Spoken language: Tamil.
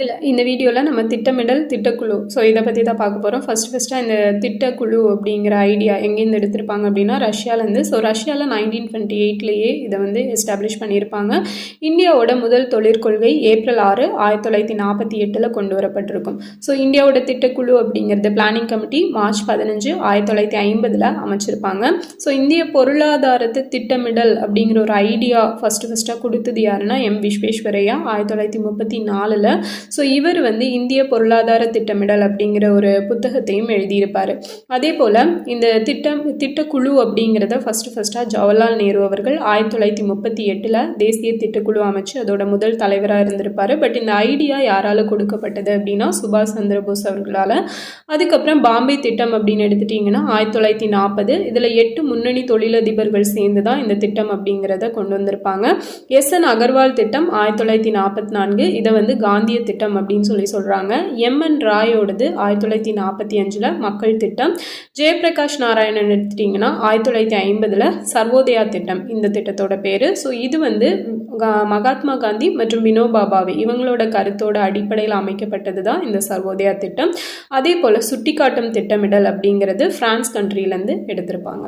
இதில் இந்த வீடியோவில் நம்ம திட்டமிடல் திட்டக்குழு. ஸோ இதை பற்றி தான் பார்க்க போகிறோம் ஃபர்ஸ்ட் ஃபஸ்ட்டாக இந்த திட்டக்குழு அப்படிங்கிற ஐடியா எங்கேருந்து எடுத்திருப்பாங்க அப்படின்னா ரஷ்யாவிலேருந்து ஸோ ரஷ்யாவில் நைன்டீன் டுவெண்ட்டி எயிட்லேயே இதை வந்து எஸ்டாப்ளிஷ் பண்ணியிருப்பாங்க. இந்தியாவோட முதல் தொழிற்கொள்கை ஏப்ரல் ஆறு ஆயிரத்தி தொள்ளாயிரத்தி நாற்பத்தி எட்டில் கொண்டு வரப்பட்டிருக்கும். ஸோ இந்தியாவோட திட்டக்குழு அப்படிங்கிறது பிளானிங் கமிட்டி மார்ச் பதினஞ்சு ஆயிரத்தி தொள்ளாயிரத்தி ஐம்பதில் அமைச்சிருப்பாங்க. ஸோ இந்திய பொருளாதாரத்தை திட்டமிடல் அப்படிங்கிற ஒரு ஐடியா ஃபஸ்ட்டு ஃபஸ்ட்டாக கொடுத்தது யாருன்னா எம். விஸ்வேஸ்வரையா ஆயிரத்தி தொள்ளாயிரத்தி முப்பத்தி நாலில். ஸோ இவர் வந்து இந்திய பொருளாதார திட்டமிடல் அப்படிங்கிற ஒரு புத்தகத்தையும் எழுதியிருப்பார். அதே போல் இந்த திட்டம் திட்டக்குழு அப்படிங்கிறத ஃபஸ்ட்டு ஃபஸ்ட்டாக ஜவஹர்லால் நேரு அவர்கள் ஆயிரத்தி தொள்ளாயிரத்தி முப்பத்தி எட்டில் தேசிய திட்டக்குழு அமைச்சு அதோட முதல் தலைவராக இருந்திருப்பார். பட் இந்த ஐடியா யாரால் கொடுக்கப்பட்டது அப்படின்னா சுபாஷ் சந்திரபோஸ் அவர்களால். அதுக்கப்புறம் பாம்பே திட்டம் அப்படின்னு எடுத்துட்டிங்கன்னா ஆயிரத்தி தொள்ளாயிரத்தி நாற்பது இதில் எட்டு முன்னணி தொழிலதிபர்கள் சேர்ந்து தான் இந்த திட்டம் அப்படிங்கிறத கொண்டு வந்திருப்பாங்க. எஸ் என் அகர்வால் திட்டம் ஆயிரத்தி தொள்ளாயிரத்தி நாற்பத்தி நான்கு. இதை வந்து காந்திய திட்டம் அப்படின்னு சொல்லி சொல்கிறாங்க எம்என் ராயோடது ஆயிரத்தி தொள்ளாயிரத்தி நாற்பத்தி அஞ்சில் மக்கள் திட்டம். ஜெயபிரகாஷ் நாராயணன் எடுத்துட்டிங்கன்னா ஆயிரத்தி தொள்ளாயிரத்தி ஐம்பதில் சர்வோதயா திட்டம். இந்த திட்டத்தோட பேர். ஸோ இது வந்து மகாத்மா காந்தி மற்றும் வினோபா பாவே இவங்களோட கருத்தோட அடிப்படையில் அமைக்கப்பட்டது தான் இந்த சர்வோதயா திட்டம். அதே போல் சுட்டிக்காட்டும் திட்டமிடல் அப்படிங்கிறது ஃப்ரான்ஸ் கண்ட்ரிலேருந்து எடுத்திருப்பாங்க.